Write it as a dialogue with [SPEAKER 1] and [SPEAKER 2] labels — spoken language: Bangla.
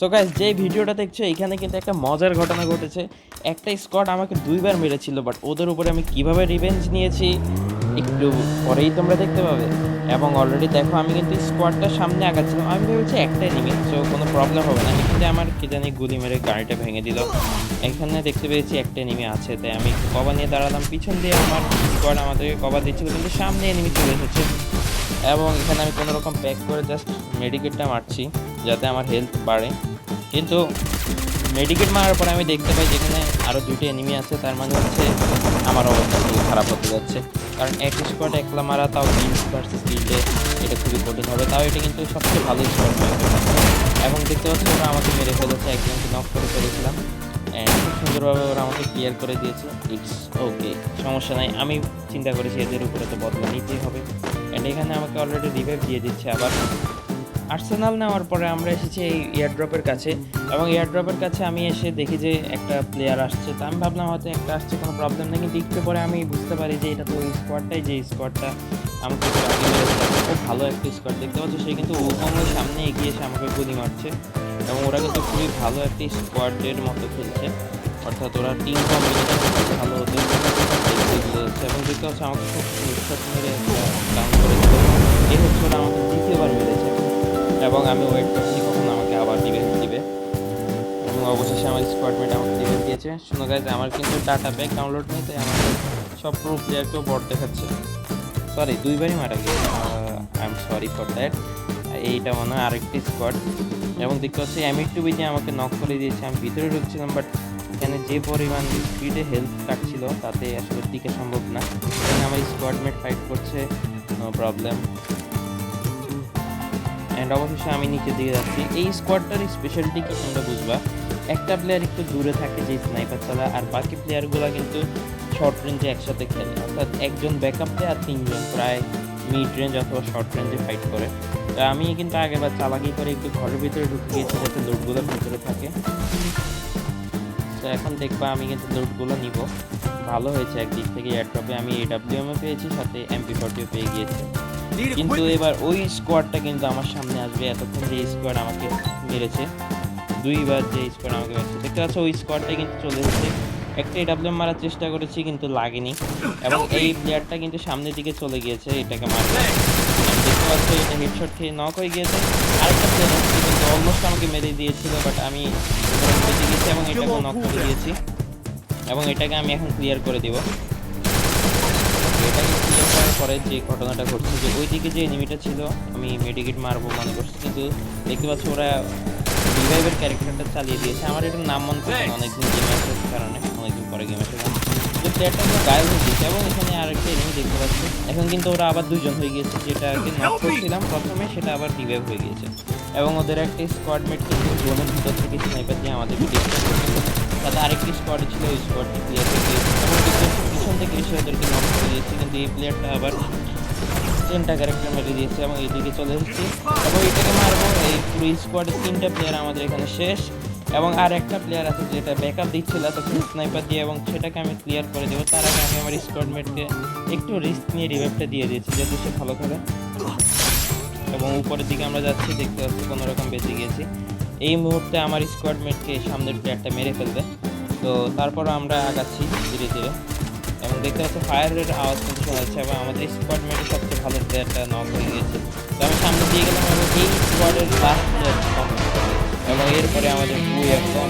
[SPEAKER 1] সো গাইস যে ভিডিওটা দেখছ, এখানে কিন্তু একটা মজার ঘটনা ঘটেছে। একটা স্কোয়াড আমাকে দুইবার মেরেছিল বাট ওদের উপরে আমি কীভাবে রিভেঞ্জ নিয়েছি, একটু পরেই তোমরা দেখতে পাবে। এবং অলরেডি দেখো, আমি কিন্তু স্কোয়াডটার সামনে আগাচ্ছিলাম। আমি ভেবেছি একটাই নিমি সো কোনো প্রবলেম হবে না। কিন্তু আমার কি জানি গুলি মেরে গাড়িটা ভেঙে দিল। এখানে দেখতে পেয়েছি একটা নিমি আছে, তাই আমি কবা নিয়ে দাঁড়ালাম। পিছন দিয়ে আমার স্কোয়াড আমাদেরকে কবা দিচ্ছিল, কিন্তু সামনে এনিমি চলে এসেছে। এবং এখানে আমি কোনো রকম প্যাক করে জাস্ট মেডিকেটটা মারছি, যাতে আমার হেলথ বাড়ে। কিন্তু মেডিকেট মারার পরে আমি দেখতে পাই যেখানে আরও দুটি এনিমি আছে, তার মানে হচ্ছে আমার অবস্থা খুবই খারাপ হতে যাচ্ছে। কারণ এক স্কোয়াড একলা মারা, তাও বিলস ভার্সেস গিল্ডে এটা খুবই কঠিন হবে। তাও এটা কিন্তু সবচেয়ে ভালো স্কোয়াড এবং দেখতে পাচ্ছি ওরা আমাকে মেরে ফেলেছে, একজনকে নক করে ফেলেছিলাম। অ্যান্ড খুব সুন্দরভাবে ওরা আমাকে ক্লিয়ার করে দিয়েছে। ইটস ওকে সমস্যা নাই। আমি চিন্তা করেছি এদের উপরে তো বদলা নিতেই হবে। অ্যান্ড এখানে আমাকে অলরেডি রিভাইভ দিয়ে দিচ্ছে আবার। আর্সেনাল নেওয়ার পরে আমরা এসেছি এই এয়ারড্রপের কাছে এবং এয়ারড্রপের কাছে আমি এসে দেখি যে একটা প্লেয়ার আসছে। তা আমি ভাবলাম হয়তো একটা আসছে, কোনো প্রবলেম নেই। কিন্তু একটু পরে আমি বুঝতে পারি যে এটা তো ওই স্কোয়াডটাই যে স্কোয়াডটা আমাকে। খুব ভালো একটা স্কোয়াড দেখতে পাচ্ছি। সে কিন্তু ওখানে সামনে এগিয়ে এসে আমাকে গুলি মারছে এবং ওরা কিন্তু খুবই ভালো একটি স্কোয়াডের মতো খেলছে। অর্থাৎ ওরা টিম ভালো দেখতে এবং দেখতে পাচ্ছি আমাকে খুব নিঃশ্বাস এবং আমি ওয়েট করছি কখন আমাকে আবার ডিভেন্স দিবে। এবং অবশেষে আমার স্কোয়াডমেট আমাকে ডিভেন্স দিয়েছে। শুনো গাইজ আমার কিন্তু ডাটা প্যাক ডাউনলোড নেই, তাই আমাকে সব প্রো প্লেয়ারকেও বট দেখাচ্ছে। সরি দুইবারই মারা গিয়েছে। I am sorry for that এইটা মনে হয় আরেকটি স্কোয়াড এবং দেখতে পাচ্ছি এমি টু বিতে আমাকে নক করে দিয়েছে। আমি ভিতরে ঢুকছিলাম বাট এখানে যে পরিমাণ স্পিডে হেলথ কাটছিল তাতে আসলে টিকে সম্ভব না। এখানে আমার স্কোয়াডমেট ফাইট করছে নো প্রবলেম অ্যান্ড অবশেষে আমি নিচের দিকে যাচ্ছি। এই স্কোয়াডটার স্পেশালিটি কি তোমরা বুঝবা? একটা প্লেয়ার একটু দূরে থাকে যে স্নাইপার চালায়, আর বাকি প্লেয়ারগুলো কিন্তু শর্ট রেঞ্জে একসাথে খেলে। অর্থাৎ একজন ব্যাকআপ প্লেয়ার তিনজন প্রায় মিড রেঞ্জ অথবা শর্ট রেঞ্জে ফাইট করে। তা আমি কিন্তু আগেবার চালাকি করে একটু ঘরের ভিতরে ঢুকে গিয়েছি যাতে লোডগুলো ভিতরে থাকে। তো এখন দেখবা আমি কিন্তু লোডগুলো নিব। ভালো হয়েছে একদিক থেকে এয়ারড্রপে আমি এডাব্লিউএমও পেয়েছি, সাথে এমপি ফর্টিও পেয়ে গিয়েছি। কিন্তু এবার ওই স্কোয়াডটা কিন্তু আমার সামনে আসবে এতক্ষণ যে স্কোয়াড আমাকে মেরেছে। দুইবার যে স্কোয়াড আমাকে মেরেছে। দেখতে পাচ্ছ ওই স্কোয়াডটা কিন্তু চলে এসেছে। একটা এডাব্লিউএম মারার চেষ্টা করেছি কিন্তু লাগেনি। এবং এই প্লেয়ারটা কিন্তু সামনের দিকে চলে গিয়েছে এটাকে মারতে। দেখতে পাচ্ছ এটা হেডশট খেয়ে নক হয়ে গিয়েছে। আরেকটা প্লেয়ার কিন্তু অলমোস্ট আমাকে মেরে দিয়েছিল বাট আমি বেঁচে এবং এটাকে নক করে দিয়েছি। এবং এটাকে আমি এখন ক্লিয়ার করে দিব। এটাকে ক্লিয়ার করার পরে যে ঘটনাটা ঘটছে যে ওই দিকে যে এনিমিটা ছিল আমি মেডিকেট মারবো মনে করছি কিন্তু দেখতে পাচ্ছি ওরা রিভাইভের ক্যারেক্টারটা চালিয়ে দিয়েছে। আমার এটার নাম মনে করছে অনেকদিন গেম আসার কারণে অনেকদিন পরে গেম আসার কারণে তো প্লেয়ারটা কিন্তু গায়েব হয়ে গেছে এবং এখানে আরেকটা এনিমি দেখতে পাচ্ছি। এখন কিন্তু ওরা আবার দুইজন হয়ে গিয়েছে যেটাকে নক করছিলাম প্রথমে সেটা আবার রিভাইভ হয়ে গিয়েছে। এবং ওদের একটা স্কোয়াড মেট কিন্তু জোনের ভিতর থেকে স্নাইপার দিয়ে আমাদেরকে ডিস্টার্ব করছিল তাতে আরেকটি স্কোয়াড ছিল ওই স্কোয়াডটি ক্লিয়ার করে দিয়েছে এবং পিছন থেকে এসে ওদেরকে নক করে দিয়েছে। কিন্তু এই প্লেয়ারটা আবার তিনটা ক্যারেক্টার মেরে দিয়েছে এবং এইদিকে চলে এসেছি। এবং এইটাকে মারবো এই পুরো স্কোয়াডের তিনটা প্লেয়ার আমাদের এখানে শেষ। এবং আর একটা প্লেয়ার আছে যেটা ব্যাকআপ দিচ্ছিল তখন স্নাইপার দিয়ে এবং সেটাকে আমি ক্লিয়ার করে দেবো। তার আগে আমি আমার স্কোয়াডমেটকে একটু রিস্ক নিয়ে রিভাইভটা দিয়ে দিয়েছি, যাতে সে ভালো খেলে। এবং উপরের দিকে আমরা যাচ্ছি, দেখতে পাচ্ছি কোনো রকম বেঁচে গিয়েছি। এই মুহূর্তে আমার স্কোয়াডমেটকে সামনের প্লেয়ারটা মেরে ফেলবে। তো তারপর আমরা আগাচ্ছি ধীরে ধীরে। দেখতে পাচ্ছি ফায়ার ফায়ারের আওয়াজ কিন্তু শোনা যাচ্ছে এবং আমাদের স্কোয়াড মেটে সবচেয়ে ভালো প্লেয়ারটা নক হয়ে গিয়েছে তো আমি সামনে দিয়ে গেলাম এবং এই স্কোয়াডের লাস্ট প্লেয়ার এবং এরপরে আমাদের দুই একদম